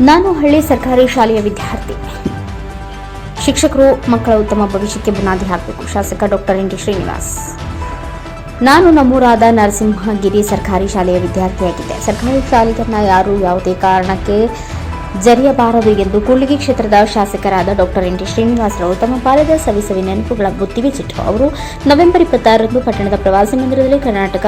ನಾನು ಹಳ್ಳಿ ಸರ್ಕಾರಿ ಶಾಲೆಯ ವಿದ್ಯಾರ್ಥಿ. ಶಿಕ್ಷಕರು ಮಕ್ಕಳ ಉತ್ತಮ ಭವಿಷ್ಯಕ್ಕೆ ಬುನಾದಿ ಹಾಕಬೇಕು. ಶಾಸಕ ಡಾಕ್ಟರ್ ಎನ್ ಶ್ರೀನಿವಾಸ್. ನಾನು ನಮ್ಮೂರಾದ ನರಸಿಂಹಗಿರಿ ಸರ್ಕಾರಿ ಶಾಲೆಯ ವಿದ್ಯಾರ್ಥಿಯಾಗಿದ್ದೆ. ಸರ್ಕಾರಿ ಶಾಲೆಗಳನ್ನ ಯಾರು ಯಾವುದೇ ಕಾರಣಕ್ಕೆ ಜರಿಯಬಾರದು ಎಂದು ಕೂಡ್ಲಿಗಿ ಕ್ಷೇತ್ರದ ಶಾಸಕರಾದ ಡಾಕ್ಟರ್ ಎನ್ ಟಿ ಶ್ರೀನಿವಾಸರಾವ್ ತಮ್ಮ ಬಾಲ್ಯದ ಸವಿಸವಿ ನೆನಪುಗಳ ಬುತ್ತಿಗೆ ಚಿಟ್ಟು ಅವರು ನವೆಂಬರ್ ಇಪ್ಪತ್ತಾರರಂದು ಪಟ್ಟಣದ ಪ್ರವಾಸಿ ಮಂದಿರದಲ್ಲಿ ಕರ್ನಾಟಕ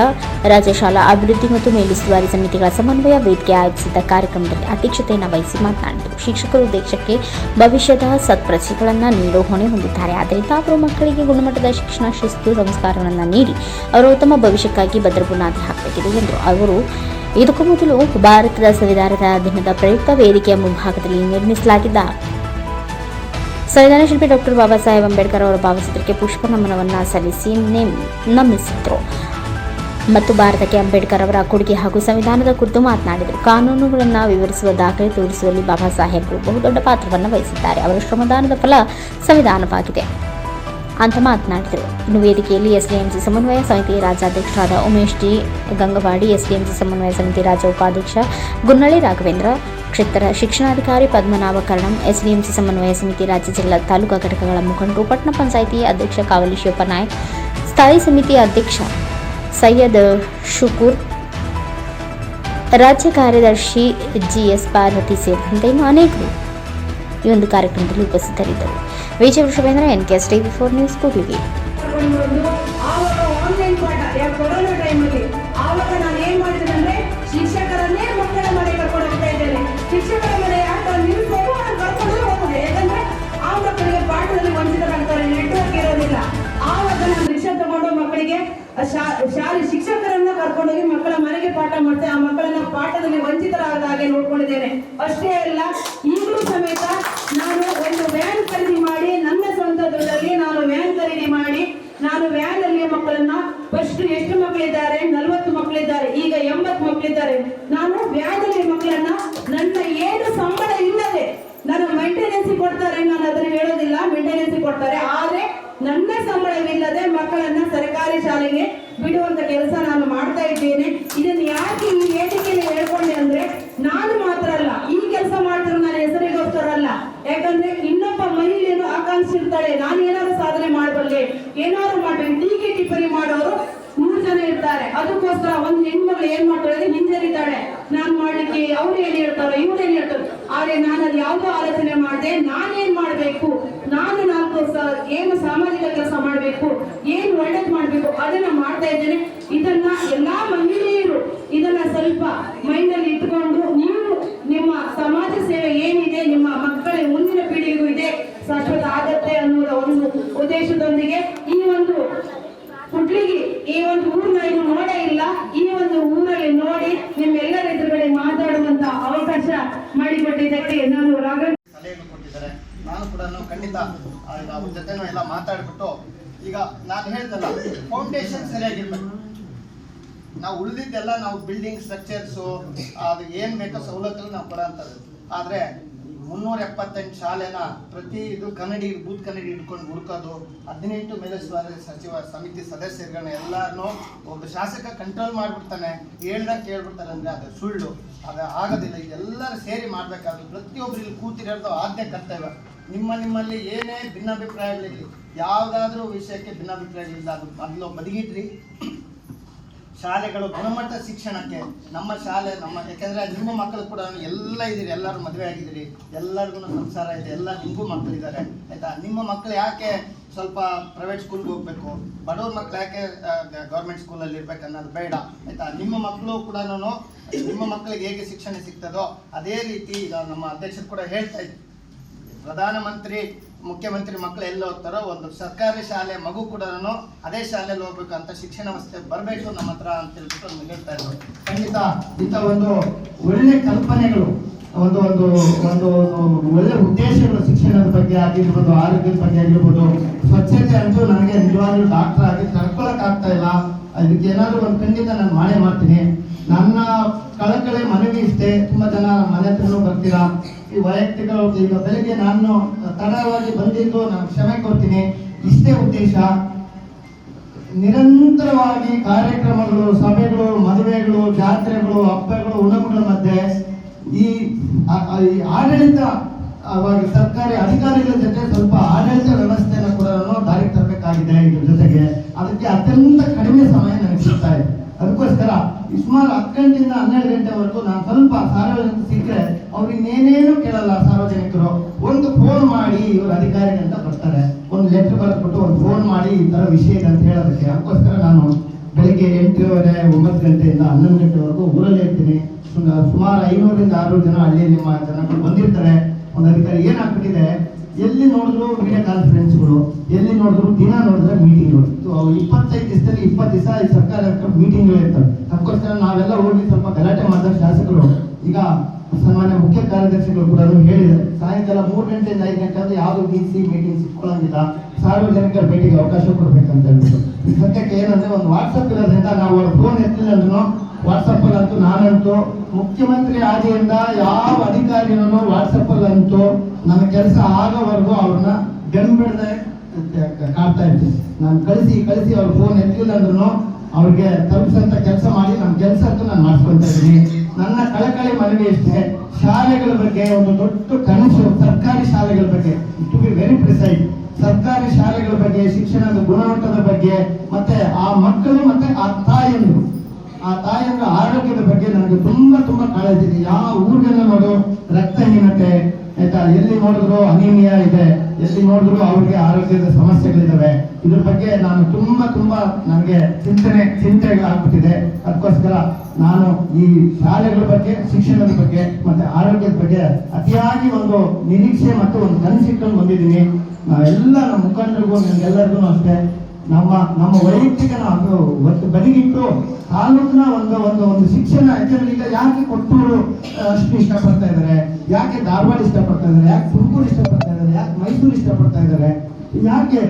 ರಾಜ್ಯ ಶಾಲಾ ಅಭಿವೃದ್ಧಿ ಮತ್ತು ಮೇಲುಸ್ತುವಾರಿ ಸಮಿತಿಗಳ ಸಮನ್ವಯ ವೇದಿಕೆ ಆಯೋಜಿಸಿದ್ದ ಕಾರ್ಯಕ್ರಮದಲ್ಲಿ ಅಧ್ಯಕ್ಷತೆಯನ್ನು ವಹಿಸಿ ಮಾತನಾಡಿದರು. ಶಿಕ್ಷಕರು ದೇಶಕ್ಕೆ ಭವಿಷ್ಯದ ಸತ್ಪ್ರಜೆಗಳನ್ನು ನೀಡುವ ಹೊಣೆ ಹೊಂದಿದ್ದಾರೆ. ಆದ್ದರಿಂದ ಅವರು ಮಕ್ಕಳಿಗೆ ಗುಣಮಟ್ಟದ ಶಿಕ್ಷಣ, ಶಿಸ್ತು ಸಂಸ್ಕಾರಗಳನ್ನು ನೀಡಿ, ಅವರು ಉತ್ತಮ ಭವಿಷ್ಯಕ್ಕಾಗಿ ಭದ್ರ ಬುನಾದಿ ಹಾಕಬೇಕಿದೆ ಎಂದರು ಅವರು ಇದಕ್ಕೂ ಮೊದಲು ಭಾರತದ ಸಂವಿಧಾನದ ದಿನದ ಪ್ರಯುಕ್ತ ವೇದಿಕೆಯ ಮುಂಭಾಗದಲ್ಲಿ ನಿರ್ಮಿಸಲಾಗಿದ್ದ. ಸಂವಿಧಾನ ಶಿಲ್ಪಿ ಡಾಕ್ಟರ್ ಬಾಬಾ ಸಾಹೇಬ್ ಅಂಬೇಡ್ಕರ್ ಅವರ ಭಾವಚಿತ್ರಕ್ಕೆ ಪುಷ್ಪ ನಮನವನ್ನು ಸಲ್ಲಿಸಿ ನಮಿಸಿದರು. ಮತ್ತು ಭಾರತಕ್ಕೆ ಅಂಬೇಡ್ಕರ್ ಅವರ ಕೊಡುಗೆ ಹಾಗೂ ಸಂವಿಧಾನದ ಕುರಿತು ಮಾತನಾಡಿದರು. ಕಾನೂನುಗಳನ್ನು ವಿವರಿಸುವ ದಾಖಲೆ ತೋರಿಸುವಲ್ಲಿ ಬಾಬಾ ಸಾಹೇಬರು ಬಹುದೊಡ್ಡ ಪಾತ್ರವನ್ನು ವಹಿಸಿದ್ದಾರೆ. ಅವರ ಶ್ರಮದಾನದ ಫಲ ಸಂವಿಧಾನವಾಗಿದೆ. ಅಂತ ಮಾತನಾಡಿದರು ಇನ್ನು ವೇದಿಕೆಯಲ್ಲಿ ಎಸ್ಡಿಎಂಸಿ ಸಮನ್ವಯ ಸಮಿತಿ ರಾಜ್ಯಾಧ್ಯಕ್ಷರಾದ ಉಮೇಶ್ ಜಿ, ಗಂಗವಾಡಿ ಎಸ್ಡಿಎಂಸಿ ಸಮನ್ವಯ ಸಮಿತಿ ರಾಜ್ಯ ಉಪಾಧ್ಯಕ್ಷ ಗುನ್ನಳ್ಳಿ ರಾಘವೇಂದ್ರ, ಕ್ಷೇತ್ರ ಶಿಕ್ಷಣಾಧಿಕಾರಿ ಪದ್ಮನಾಭ ಕರ್ಣಂ ಎಸ್ಡಿಎಂಸಿ ಸಮನ್ವಯ ಸಮಿತಿ ರಾಜ್ಯ ಜಿಲ್ಲಾ ತಾಲೂಕಾ ಘಟಕಗಳ ಮುಖಂಡರು, ಪಟ್ಟಣ ಪಂಚಾಯಿತಿ ಅಧ್ಯಕ್ಷ ಕಾವಲಿ ಶಿವಪ್ಪ ನಾಯಕ್, ಸ್ಥಾಯಿ ಸಮಿತಿ ಅಧ್ಯಕ್ಷ ಸೈಯದ್ ಶುಕೂರ್, ರಾಜ್ಯ ಕಾರ್ಯದರ್ಶಿ ಜಿಎಸ್ ಪಾರ್ವತಿ ಸೇರಿದಂತೆ ಇನ್ನು ಅನೇಕರು ಈ ಒಂದು ಕಾರ್ಯಕ್ರಮದಲ್ಲಿ ಉಪಸ್ಥಿತರಿದ್ದರು. Vijaya Vrishabhendra N K S TV four news Kudligi ಶಿಕ್ಷಕರನ್ನೇ ಮಕ್ಕಳ ಮನೆ ಕರ್ಕೊಂಡು ಹೋಗ್ತಾ ಇದ್ದೇನೆ. ಶಿಕ್ಷಕರ ಮನೆ ಯಾಕೆ? ನಾನು ಕರ್ಕೊಂಡು ಹೋಗುದೆ ಯಾಕಂದ್ರೆ ಆ ಮಕ್ಕಳಿಗೆ ಪಾಠದಲ್ಲಿ ವಂಚಿತರಾಗ್ತಾರೆ ನೆಟ್ವರ್ಕ್ ಇರೋದಿಲ್ಲ. ಆವಾಗ ನಾನು ರಿಕ್ಷಾ ತಗೊಂಡು ಮಕ್ಕಳಿಗೆ ಶಾಲೆ ಶಿಕ್ಷಕರನ್ನ ಕರ್ಕೊಂಡೋಗಿ ಮಕ್ಕಳ ಮನೆಗೆ ಪಾಠ ಮಾಡ್ತೆ, ಆ ಮಕ್ಕಳನ್ನ ಪಾಠದಲ್ಲಿ ವಂಚಿತರಾದ ಹಾಗೆ ನೋಡ್ಕೊಂಡಿದ್ದೇನೆ. ಅಷ್ಟೇ ಅಲ್ಲ ಈಗಲೂ ಸಮೇತ ನಾನು ಒಂದು ವ್ಯಾನ್ ಖರೀದಿ ಮಾಡಿ ನನ್ನ ಸ್ವಂತ ದುಡ್ಡಲ್ಲಿ ನಾನು ವ್ಯಾನ್ ಖರೀದಿ ಮಾಡಿ ನಾನು ವ್ಯಾನ್ ಅಲ್ಲಿ ಮಕ್ಕಳನ್ನ ಫಸ್ಟ್ ಎಷ್ಟು ಮಕ್ಕಳಿದ್ದಾರೆ ನಲವತ್ತು ಮಕ್ಕಳಿದ್ದಾರೆ ಈಗ ಎಂಬತ್ತು ಮಕ್ಕಳಿದ್ದಾರೆ ನಾನು ವ್ಯಾಧಿ ಮಕ್ಕಳನ್ನ, ನನ್ನ ಏನು ಸಂಬಳ ಇಲ್ಲದೆ ನಾನು ಮೈಂಟೆನೆನ್ಸ್ ಕೊಡ್ತಾರೆ ನಾನು ಅದನ್ನ ಹೇಳೋದಿಲ್ಲ ಮೈಂಟೆನೆನ್ಸ್ ಕೊಡ್ತಾರೆ. ಆದ್ರೆ ನನ್ನ ಸಂಬಳವಿಲ್ಲದೆ ಮಕ್ಕಳನ್ನ ಸರ್ಕಾರಿ ಶಾಲೆಗೆ ಬಿಡುವಂತ ಕೆಲಸ ನಾನು ಮಾಡ್ತಾ ಇದ್ದೇನೆ. ಇದನ್ನು ಯಾಕೆ ಈ ವೇದಿಕೆಯಲ್ಲಿ ಹೇಳ್ಕೊಂಡೆ ಅಂದ್ರೆ, ನಾನು ಮಾತ್ರ ಅಲ್ಲ, ಈ ಕೆಲಸ ಮಾಡಿದ್ರೆ ನನ್ನ ಹೆಸರಿಗೋಸ್ಕರ ಅಲ್ಲ ಯಾಕಂದ್ರೆ ಇನ್ನೊಬ್ಬ ಮಹಿಳೆಯನ್ನು ಆಕಾಂಕ್ಷಿರ್ತಾಳೆ. ನಾನು ಏನಾದ್ರು ಸಾಧನೆ ಮಾಡಬಲ್ಲೆ. ಏನಾದ್ರು ಮಾಡ್ಬೇಕು. ಟೀಕೆ ಟಿಪ್ಪಣಿ ಮಾಡೋರು ಅದಕ್ಕೋಸ್ಕರ ಒಂದ್ ಹೆಣ್ಮಗಳು ಏನ್ ಮಾಡ್ತಾಳೆ ಹಿಂಜರಿತಾಳೆ. ನಾನ್ ಮಾಡ್ಲಿಕ್ಕೆ ಅವ್ರು ಏನ್ ಹೇಳ್ತಾರೋ, ಇವ್ರು ಏನ್ ಹೇಳ್ತಾರೆ. ಆದ್ರೆ ನಾನು ಅದು ಯಾವ್ದೋ ಆಲೋಚನೆ ಮಾಡಿದೆ ನಾನೇನ್ ಮಾಡ್ಬೇಕು? ನಾನು ನಾಲ್ಕು ಏನು ಸಾಮಾಜಿಕ ಕೆಲಸ ಮಾಡ್ಬೇಕು ಏನ್ ಒಳ್ಳೇದ್ ಮಾಡ್ಬೇಕು ಅದನ್ನ ಮಾಡ್ತಾ ಇದ್ದೇನೆ ಇದನ್ನ ಎಲ್ಲಾ ಮಹಿಳೆಯರು ಇದನ್ನ ಸ್ವಲ್ಪ ಮೈಂಡ್ ಅಲ್ಲಿ ಇಟ್ಕೊಂಡು ನೀವು ನಿಮ್ಮ ಸಮಾಜ ಸೇವೆ ಏನಿದೆ ನಿಮ್ಮ ಮಕ್ಕಳ ಮುಂದಿನ ಪೀಳಿಗೆಗೂ ಇದೆ ಶಾಶ್ವತ ಆಗತ್ತೆ ಅನ್ನುವ ಒಂದು ಉದ್ದೇಶದೊಂದಿಗೆ ಈ ಒಂದು ಕುಡ್ಲಿಗಿ ಈ ಒಂದು ಊರ್ನ ಇನ್ನು ನೋಡೇ ಇಲ್ಲ ಈ ಒಂದು ಊರಲ್ಲಿ ನೋಡಿ ನಿಮ್ಮೆಲ್ಲರ ಎದುರುಗಡೆ ಮಾತಾಡುವಂತ ಅವಕಾಶ ಮಾಡಿಕೊಟ್ಟಿದ್ದಕ್ಕೆ ನಾನು ರಾಘ ಸಲಹೆಯನ್ನು ಕೊಟ್ಟಿದ್ದಾರೆ ನಾನು ಕೂಡ ಖಂಡಿತ ಆ, ಈಗ ಅವ್ರ ಜೊತೆನೂ ಎಲ್ಲ ಮಾತಾಡ್ಬಿಟ್ಟು, ಈಗ ನಾನು ಹೇಳ್ದಲ್ಲ ಫೌಂಡೇಶನ್ ಸರಿಯಾಗಿರ್ಬೇಕು. ನಾವು ಉಳಿದಿದ್ದೆಲ್ಲ ನಾವು ಬಿಲ್ಡಿಂಗ್ ಸ್ಟ್ರಕ್ಚರ್ಸು ಅದು ಏನು ಬೇಕೋ ಸವಲತ್ತು ನಾವು ಕೊಡೋಂಥದ್ದು ಆದರೆ ಮುನ್ನೂರ ಎಪ್ಪತ್ತೆಂಟು ಶಾಲೆನ ಪ್ರತಿ ಇದು ಕನ್ನಡಿ, ಬೂತ್ ಕನ್ನಡಿ ಇಟ್ಕೊಂಡು ಹುಡುಕೋದು, ಹದಿನೆಂಟು ಮೇಲುಸ್ತುವಾರಿ ಸಚಿವ ಸಮಿತಿ ಸದಸ್ಯರುಗಳನ್ನ ಎಲ್ಲರನ್ನೂ ಒಬ್ಬ ಶಾಸಕ ಕಂಟ್ರೋಲ್ ಮಾಡಿಬಿಡ್ತಾನೆ, ಹೇಳ್ದಾಗ ಕೇಳ್ಬಿಡ್ತಾರೆ ಅಂದರೆ ಅದು ಸುಳ್ಳು. ಅದು ಆಗೋದಿಲ್ಲ. ಇದೆಲ್ಲರೂ ಸೇರಿ ಮಾಡಬೇಕಾದ್ರೆ ಪ್ರತಿಯೊಬ್ಬರು ಇಲ್ಲಿ ಕೂತಿರೋದು ಆದ್ಯ ಕರ್ತವ್ಯ. ನಿಮ್ಮ ನಿಮ್ಮಲ್ಲಿ ಏನೇ ಭಿನ್ನಾಭಿಪ್ರಾಯಗಳಿರಲಿ, ಯಾವುದಾದ್ರೂ ವಿಷಯಕ್ಕೆ ಭಿನ್ನಾಭಿಪ್ರಾಯಗಳಿಲ್ಲ ಅದು ಮೊದಲು ಬದಿಗಿಟ್ರಿ. ಶಾಲೆಗಳು ಗುಣಮಟ್ಟ ಶಿಕ್ಷಣಕ್ಕೆ ನಮ್ಮ ಶಾಲೆ, ನಮ್ಮ ಯಾಕೆಂದ್ರೆ ನಿಮ್ಮ ಮಕ್ಕಳು ಕೂಡ ಎಲ್ಲ ಇದ್ದೀರಿ, ಎಲ್ಲರೂ ಮದುವೆ ಆಗಿದ್ದೀರಿ, ಎಲ್ಲರಿಗೂ ಸಂಸಾರ ಇದೆ, ಎಲ್ಲ ನಿಮಗೂ ಮಕ್ಕಳಿದ್ದಾರೆ, ಆಯ್ತಾ? ನಿಮ್ಮ ಮಕ್ಕಳು ಯಾಕೆ ಸ್ವಲ್ಪ ಪ್ರೈವೇಟ್ ಸ್ಕೂಲ್ಗೆ ಹೋಗ್ಬೇಕು? ಬಡವ್ರ ಮಕ್ಳು ಯಾಕೆ ಗೌರ್ಮೆಂಟ್ ಸ್ಕೂಲಲ್ಲಿ ಇರ್ಬೇಕು ಅನ್ನೋದು ಬೇಡ, ಆಯ್ತಾ? ನಿಮ್ಮ ಮಕ್ಕಳು ಕೂಡ ನಾನು ನಿಮ್ಮ ಮಕ್ಕಳಿಗೆ ಹೇಗೆ ಶಿಕ್ಷಣ ಸಿಗ್ತದೋ, ಅದೇ ರೀತಿ ನಮ್ಮ ಅಧ್ಯಕ್ಷರು ಕೂಡ ಹೇಳ್ತಾ ಇದ್ರು. ಪ್ರಧಾನಮಂತ್ರಿ, ಮುಖ್ಯಮಂತ್ರಿ ಮಕ್ಕಳು ಎಲ್ಲ ಹೋಗ್ತಾರೋ ಒಂದು ಸರ್ಕಾರಿ ಶಾಲೆ, ಮಗು ಕೂಡ ಅದೇ ಶಾಲೆಯಲ್ಲಿ ಹೋಗ್ಬೇಕು ಅಂತ ಶಿಕ್ಷಣ ವ್ಯವಸ್ಥೆ ಬರಬೇಕು ನಮ್ಮ ಹತ್ರ ಅಂತ ಹೇಳ್ಬಿಟ್ಟು ಹೇಳ್ತಾ ಇದ್ರು. ಖಂಡಿತ ಇಂಥ ಒಂದು ಒಳ್ಳೆ ಕಲ್ಪನೆಗಳು, ಒಂದು ಒಂದು ಒಂದು ಒಂದು ಒಳ್ಳೆ ಉದ್ದೇಶಗಳು ಶಿಕ್ಷಣದ ಬಗ್ಗೆ ಆಗಿರ್ಬೋದು, ಆರೋಗ್ಯದ ಬಗ್ಗೆ ಆಗಿರ್ಬೋದು, ಸ್ವಚ್ಛತೆ ಅಂತೂ ನನಗೆ ನಿಜವಾಗ್ಲೂ ಡಾಕ್ಟರ್ ಆಗಿ ತಡ್ಕೊಳಕ್ ಆಗ್ತಾ ಇಲ್ಲ. ಅದಕ್ಕೆ ಏನಾದರೂ ಒಂದು ಖಂಡಿತ ನಾನು ಮಾಡೇ ಮಾಡ್ತೀನಿ. ನನ್ನ ಕಳಕಳಿ ಮನವಿ ಇಷ್ಟೇ. ತುಂಬಾ ಜನ ಮನೆ ಹತ್ರನೂ ಬರ್ತೀರಾ? ಈ ವೈಯಕ್ತಿಕ ಈಗ ಬೆಳಿಗ್ಗೆ ನಾನು ತಡವಾಗಿ ಬಂದಿದ್ದು ನಾನು ಕ್ಷಮೆ ಕೊಡ್ತೀನಿ. ಇಷ್ಟೇ ಉದ್ದೇಶ. ನಿರಂತರವಾಗಿ ಕಾರ್ಯಕ್ರಮಗಳು, ಸಭೆಗಳು, ಮದುವೆಗಳು, ಜಾತ್ರೆಗಳು, ಹಬ್ಬಗಳು ಉಣಮಗಳ ಮಧ್ಯೆ ಈ ಆಡಳಿತ, ಅವಾಗ ಸರ್ಕಾರಿ ಅಧಿಕಾರಿಗಳ ಜೊತೆ ಸ್ವಲ್ಪ ಆಡಳಿತ ವ್ಯವಸ್ಥೆಯನ್ನು ಕೂಡ ದಾರಿಗೆ ತರಬೇಕಾಗಿದೆ ಇದ್ರ ಜೊತೆಗೆ. ಅದಕ್ಕೆ ಅತ್ಯಂತ ಕಡಿಮೆ ಸಮಯ ನನಗೆ ಸಿಗ್ತಾ ಇದೆ. ಅದಕ್ಕೋಸ್ಕರ ಸುಮಾರು ಹತ್ತು ಗಂಟೆಯಿಂದ ಹನ್ನೆರಡು ಗಂಟೆವರೆಗೂ ನಾನು ಸ್ವಲ್ಪ ಸಾರ್ವಜನಿಕ ಸಿಕ್ಕರೆ ಇನ್ನೇನೇನು ಕೇಳಲ್ಲ ಸಾರ್ವಜನಿಕರು. ಒಂದು ಫೋನ್ ಮಾಡಿ ಇವರು ಅಧಿಕಾರಿಗಂತ ಬರ್ತಾರೆ ಒಂದು ಲೆಟರ್ ಬರೆದ್ಬಿಟ್ಟು ಒಂದು ಫೋನ್ ಮಾಡಿ ಈ ತರ ವಿಷಯ ಇದೆ ಅಂತ ಹೇಳೋದಕ್ಕೆ ಅದಕ್ಕೋಸ್ಕರ ನಾನು ಬೆಳಿಗ್ಗೆ ಎಂಟೂವರೆ ಒಂಬತ್ತು ಗಂಟೆಯಿಂದ ಹನ್ನೊಂದು ಗಂಟೆವರೆಗೂ ಊರಲ್ಲೇ ಇರ್ತೀನಿ. ಸುಮ- ಸುಮಾರು ಐನೂರಿಂದ ಆರುನೂರು ಜನ ಹಳ್ಳಿಯಲ್ಲಿ ಜನಗಳು ಬಂದಿರ್ತಾರೆ. ಒಂದು ಅಧಿಕಾರಿ ಏನಾಗ್ಬಿಟ್ಟಿದೆ? ಎಲ್ಲಿ ನೋಡಿದ್ರು ವಿಡಿಯೋ ಕಾನ್ಫರೆನ್ಸ್ಗಳು ಎಲ್ಲಿ ನೋಡಿದ್ರು ದಿನ ನೋಡಿದ್ರೆ ಮೀಟಿಂಗ್ಗಳು ಇಪ್ಪತ್ತೈದು ದಿವಸದಲ್ಲಿ ಇಪ್ಪತ್ತು ದಿವಸ ಈ ಸರ್ಕಾರ ಮೀಟಿಂಗ್ಗಳು ಇರ್ತವೆ. ಅದಕ್ಕೋಸ್ಕರ ನಾವೆಲ್ಲ ಹೋಗಿ ಸ್ವಲ್ಪ ಗಲಾಟೆ ಮಾಡಿದ ಶಾಸಕರು. ಈಗ ಸನ್ಮಾನ್ಯ ಮುಖ್ಯ ಕಾರ್ಯದರ್ಶಿಗಳು ಕೂಡ ಹೇಳಿದ್ದಾರೆ ಸಾಯಂಕಾಲ ಮೂರು ಗಂಟೆಯಿಂದ ಐದು ಗಂಟೆ ಅಂದ್ರೆ ಯಾವುದು ಡಿ ಸಿ ಮೀಟಿಂಗ್ ಇಟ್ಕೊಳ್ಳಂಗಿಲ್ಲ ಸಾರ್ವಜನಿಕರ ಭೇಟಿಗೆ ಅವಕಾಶ ಕೊಡ್ಬೇಕಂತ ಹೇಳ್ಬಿಟ್ಟು. ಸದ್ಯಕ್ಕೆ ಏನಂದ್ರೆ ಒಂದು ವಾಟ್ಸಪ್ ಇರೋದ್ರಿಂದ ನಾವು ಅವ್ರ ಫೋನ್ ಎತ್ತಿಲ್ಲ ಅಂದ್ರೂ ವಾಟ್ಸಪ್ ಅಂತೂ ನಾನಂತೂ ಮುಖ್ಯಮಂತ್ರಿ ಆದಿಯಿಂದ ಯಾವ ಅಧಿಕಾರಿನೂ ವಾಟ್ಸಪ್ ಅಂತೂ ನನ್ನ ಕೆಲಸ ಆಗೋವರೆಗೂ ಅವ್ರನ್ನ ಬೆಂಬಿಡದೆ ಕಾಡ್ತಾ ಇರ್ತೀನಿ. ನಾನು ಕಳಿಸಿ ಕಳಿಸಿ ಅವ್ರ ಫೋನ್ ಎತ್ತಿಲ್ಲ ಅಂದ್ರೂ ಅವ್ರಿಗೆ ತಲುಪಿಸಂತ ಕೆಲಸ ಮಾಡಿ ನಮ್ಮ ಕೆಲಸ ಅಂತೂ ನಾನು ಮಾಡಿಸ್ಕೊಂತ ಇದ್ದೀನಿ. ನನ್ನ ಕಳಕಳಿ ಮನವಿ ಇಷ್ಟೇ ಶಾಲೆಗಳ ಬಗ್ಗೆ ಒಂದು ದೊಡ್ಡ ಕನಸು, ಸರ್ಕಾರಿ ಶಾಲೆಗಳ ಬಗ್ಗೆ ಟು ಬಿ ವೆರಿ ಪ್ರಿಸೈಡ್ ಸರ್ಕಾರಿ ಶಾಲೆಗಳ ಬಗ್ಗೆ, ಶಿಕ್ಷಣದ ಗುಣಮಟ್ಟದ ಬಗ್ಗೆ ಮತ್ತೆ ಆ ಮಕ್ಕಳು ಮತ್ತೆ ಆ ತಾಯಿಯಂದ್ರು ತಾಯಿಯರ ಆರೋಗ್ಯದ ಬಗ್ಗೆ ನನಗೆ ತುಂಬಾ ತುಂಬಾ ಕಾಳಜಿ ಇದೆ. ಯಾವ ಊರಿಗೆಲ್ಲ ನೋಡು ರಕ್ತಹೀನತೆ, ಆಯ್ತಾ? ಎಲ್ಲಿ ನೋಡಿದ್ರು ಅನಿಮಿಯಾ ಇದೆ. ಎಲ್ಲಿ ನೋಡಿದ್ರು ಅವ್ರಿಗೆ ಆರೋಗ್ಯದ ಸಮಸ್ಯೆಗಳಿದ್ದಾವೆ ಇದ್ರ ಬಗ್ಗೆ ನಾನು ತುಂಬಾ ತುಂಬಾ ನನಗೆ ಚಿಂತನೆ ಚಿಂತೆಗಳಾಗ್ಬಿಟ್ಟಿದೆ ಅದಕ್ಕೋಸ್ಕರ ನಾನು ಈ ಶಾಲೆಗಳ ಬಗ್ಗೆ, ಶಿಕ್ಷಣದ ಬಗ್ಗೆ ಮತ್ತೆ ಆರೋಗ್ಯದ ಬಗ್ಗೆ ಅತಿಯಾಗಿ ಒಂದು ನಿರೀಕ್ಷೆ ಮತ್ತು ಒಂದು ಕನಸಿಟ್ಕೊಂಡು ಬಂದಿದ್ದೀನಿ. ಎಲ್ಲ ನಮ್ಮ ಮುಖಂಡರಿಗೂ, ನಿಮ್ಗೆಲ್ಲರಿಗೂ ಅಷ್ಟೇ ನಮ್ಮ ನಮ್ಮ ವೈಯಕ್ತಿಕ ಒಂದು ಒಂದು ಬದಿಗಿಟ್ಟು ತಾಲೂಕಿನ ಒಂದು ಒಂದು ಒಂದು ಶಿಕ್ಷಣ ಈಗ ಯಾಕೆ ಕೊಟ್ಟೂರು ಅಷ್ಟು ಇಷ್ಟಪಡ್ತಾ ಇದ್ದಾರೆ? ಯಾಕೆ ಧಾರವಾಡ ಇಷ್ಟಪಡ್ತಾ ಇದ್ದಾರೆ? ಯಾಕೆ ತುಮಕೂರು ಇಷ್ಟಪಡ್ತಾ ಇದ್ದಾರೆ? ಯಾಕೆ ಮೈಸೂರು ಇಷ್ಟಪಡ್ತಾ ಇದ್ದಾರೆ? ಯಾಕೆ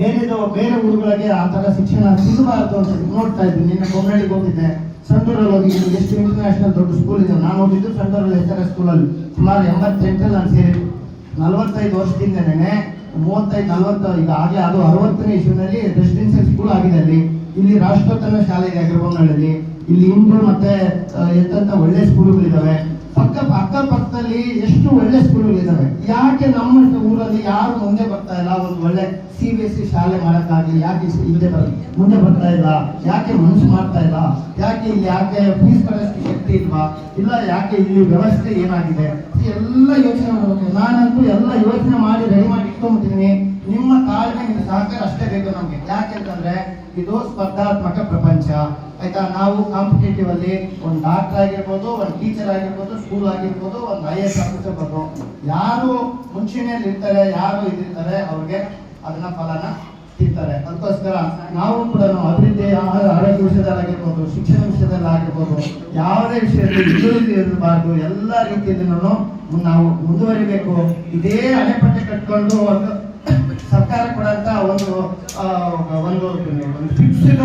ಬೇರೆದು, ಬೇರೆ ಊರುಗಳಿಗೆ ಆ ಥರ ಶಿಕ್ಷಣ ಸಿಗಬಾರದು ಅಂತ ನೋಡ್ತಾ ಇದ್ದೀನಿ. ನಿನ್ನೆ ಕೊಮ್ಮಳಿಗೆ ಹೋಗಿದ್ದೆ. ಸಂಡೂರಲ್ಲಿ ಹೋಗಿದ್ದೀನಿ ಎಷ್ಟು ಇಂಟರ್ನ್ಯಾಷನಲ್ ದೊಡ್ಡ ಸ್ಕೂಲ್ ಇದೆ. ನಾನು ಹೋಗಿದ್ದು ಸಂಡೂರಲ್ಲಿ ಎಸ್ ಆರ್ ಸ್ಕೂಲಲ್ಲಿ ಸುಮಾರು ಎಂಬತ್ತೆಂಟರಲ್ಲಿ ನಾನು ಸೇರಿದ್ದು. ನಲವತ್ತೈದು ವರ್ಷದಿಂದನೇ ಮೂವತ್ತೈದು, ನಲವತ್ತು, ಈಗ ಆಗಲೇ ಅದು ಅರವತ್ತನೇ ಇಸ್ವಿನಲ್ಲಿ ರೆಸಿಡೆನ್ಸಿಯಲ್ ಸ್ಕೂಲ್ ಆಗಿದೆ ಅಲ್ಲಿ. ಇಲ್ಲಿ ರಾಷ್ಟ್ರೋತ್ತರ ಶಾಲೆ ಇದೆ ಅಗ್ರಬೊಮ್ಮನಹಳ್ಳಿ ಇಲ್ಲಿ ಹಿಂದೂ ಮತ್ತೆ ಎಂತ ಒಳ್ಳೆ ಸ್ಕೂಲುಗಳಿದ್ದಾವೆ ಪಕ್ಕ, ಅಕ್ಕಪಕ್ಕದಲ್ಲಿ ಎಷ್ಟು ಒಳ್ಳೆ ಸ್ಕೂಲುಗಳಿದ್ದಾವೆ ಯಾಕೆ ನಮ್ಮ ಊರಲ್ಲಿ ಯಾರು ಮುಂದೆ ಬರ್ತಾ ಇಲ್ಲ? ಒಂದು ಒಳ್ಳೆ ಸಿ ಬಿ ಎಸ್ ಸಿ ಶಾಲೆ ಮಾಡಕ್ಕಾಗಲಿ, ಯಾಕೆ ಹಿಂದೆ ಬರ್, ಮುಂದೆ ಬರ್ತಾ ಇಲ್ಲ? ಯಾಕೆ ಮನಸ್ಸು ಮಾಡ್ತಾ ಇಲ್ಲ? ಯಾಕೆ ಇಲ್ಲಿ ಯಾಕೆ ಫೀಸ್ ಕಟ್ಟೋಷ್ಟು ಶಕ್ತಿ ಇಲ್ವಾ? ಇಲ್ಲ ಯಾಕೆ ಇಲ್ಲಿ ವ್ಯವಸ್ಥೆ ಏನಾಗಿದೆ? ಎಲ್ಲ ಯೋಚನೆ ಮಾಡಬೇಕು. ನಾನಂತೂ ಎಲ್ಲ ಯೋಚನೆ ಮಾಡಿ ರೆಡಿ ಮಾಡಿ ಇಟ್ಕೊಂಡ್ಬಿಟ್ಟಿದ್ದೀನಿ ನಿಮ್ಮ ತಾಳ್ಮೆ ನಿಮ್ಮ ಸಹಕಾರ ಅಷ್ಟೇ ಬೇಕು ನಮ್ಗೆ. ಯಾಕೆಂತಂದ್ರೆ ಇದು ಸ್ಪರ್ಧಾತ್ಮಕ ಪ್ರಪಂಚ. ಆಯ್ತಾ? ನಾವು ಕಾಂಪಿಟೇಟಿವ್ ಅಲ್ಲಿ ಒಂದು ಡಾಕ್ಟರ್ ಆಗಿರ್ಬೋದು, ಒಂದು ಟೀಚರ್ ಆಗಿರ್ಬೋದು ಸ್ಕೂಲ್ ಆಗಿರ್ಬೋದು, ಒಂದು ಐ ಎಸ್ ಆಫೀಸರ್ ಬರ್ಬೋದು. ಯಾರು ಮುಂಚೂಣಿಯಲ್ಲಿ ಇರ್ತಾರೆ, ಯಾರು ಇದಿರ್ತಾರೆ, ಅವ್ರಿಗೆ ಅದನ್ನ ಫಲನ ಸಿಗ್ತಾರೆ ಅದಕ್ಕೋಸ್ಕರ ನಾವು ಕೂಡ ಅಭಿವೃದ್ಧಿ ಆರೋಗ್ಯ ವಿಷಯದಲ್ಲಾಗಿರ್ಬೋದು, ಶಿಕ್ಷಣ ವಿಷಯದಲ್ಲಾಗಿರ್ಬೋದು, ಯಾವುದೇ ವಿಷಯದಲ್ಲಿ ಇರಬಾರ್ದು ಎಲ್ಲ ರೀತಿಯಲ್ಲಿ ನಾವು ಮುಂದುವರಿಬೇಕು. ಇದೇ ಅಣೆಪಟ್ಟೆ ಕಟ್ಕೊಂಡು ಒಂದು ಸರ್ಕಾರ ಕೊಡಂತ ಒಂದು ಒಂದು ಫಿಕ್ಸ್ಡ್